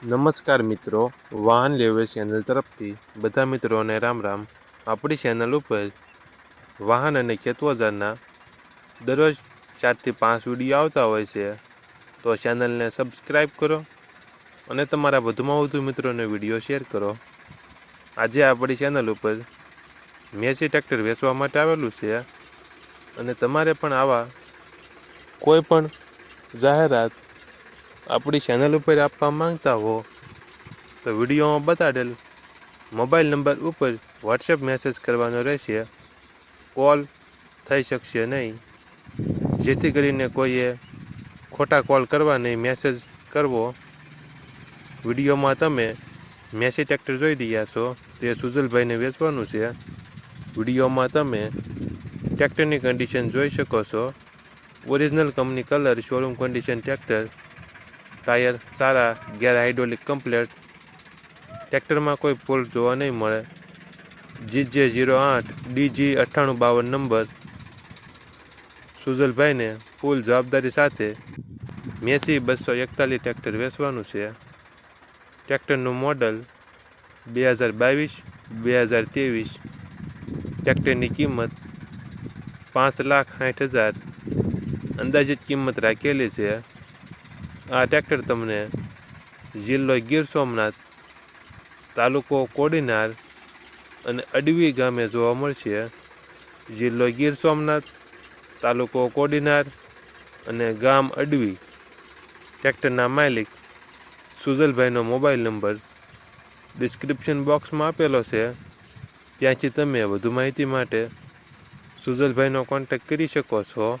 નમસ્કાર મિત્રો, વાહન લેવે ચેનલ તરફથી બધા મિત્રોને રામ રામ. આપણી ચેનલ ઉપર વાહન અને ખેતવજારના દરરોજ ચારથી પાંચ વીડિયો આવતા હોય છે, તો ચેનલને સબસ્ક્રાઈબ કરો અને તમારા વધુમાં વધુ મિત્રોને વીડિયો શેર કરો. આજે આપણી ચેનલ ઉપર મેસી ટ્રેક્ટર વેચવા માટે આવેલું છે અને તમારે પણ આવા કોઈ પણ જાહેરાત આપણી ચેનલ ઉપર આપવા માંગતા હો, તો વિડીયોમાં બતાડેલ મોબાઈલ નંબર ઉપર વોટ્સએપ મેસેજ કરવાનો રહેશે. કોલ થઈ શકશે નહીં. જેથી કરીને કોઈએ ખોટા કોલ કરવા નહીં મેસેજ કરવો. વિડીયોમાં તમે મેસી ટ્રેક્ટર જોઈ રહ્યા છો, તે સુજલભાઈને વેચવાનું છે. વિડીયોમાં તમે ટ્રેક્ટરની કન્ડિશન જોઈ શકો છો. Original company colour showroom condition tractor tyre સારા, ગેર હાઇડ્રોલિક કમ્પ્લેટ. ટ્રેક્ટરમાં કોઈ ફોલ્ટ જોવા નહીં મળે. જીજે જીરો આઠ, ડીજી અઠ્ઠાણું બાવન નંબર. સુજલભાઈને ફૂલ જવાબદારી સાથે મેસી બસો એકતાલીસ ટ્રેક્ટર વેચવાનું છે. ટ્રેક્ટરનું મોડલ બે હજાર બાવીસ, બે હજાર ત્રેવીસ. ટ્રેક્ટરની કિંમત પાંચ લાખ સાઠ હજાર. અંદાજિત કિંમત રાખેલી છે. આ ટ્રેક્ટર તમને જિલ્લો ગીર સોમનાથ તાલુકો કોડીનાર અને અડવી ગામે જોવા મળશે. જિલ્લો ગીર સોમનાથ તાલુકો કોડીનાર અને ગામ અડવી. ટ્રેક્ટરના માલિક સુજલભાઈનો મોબાઈલ નંબર ડિસ્ક્રિપ્શન બોક્સમાં આપેલો છે. ત્યાંથી તમે વધુ માહિતી માટે સુજલભાઈનો કોન્ટેક્ટ કરી શકો છો.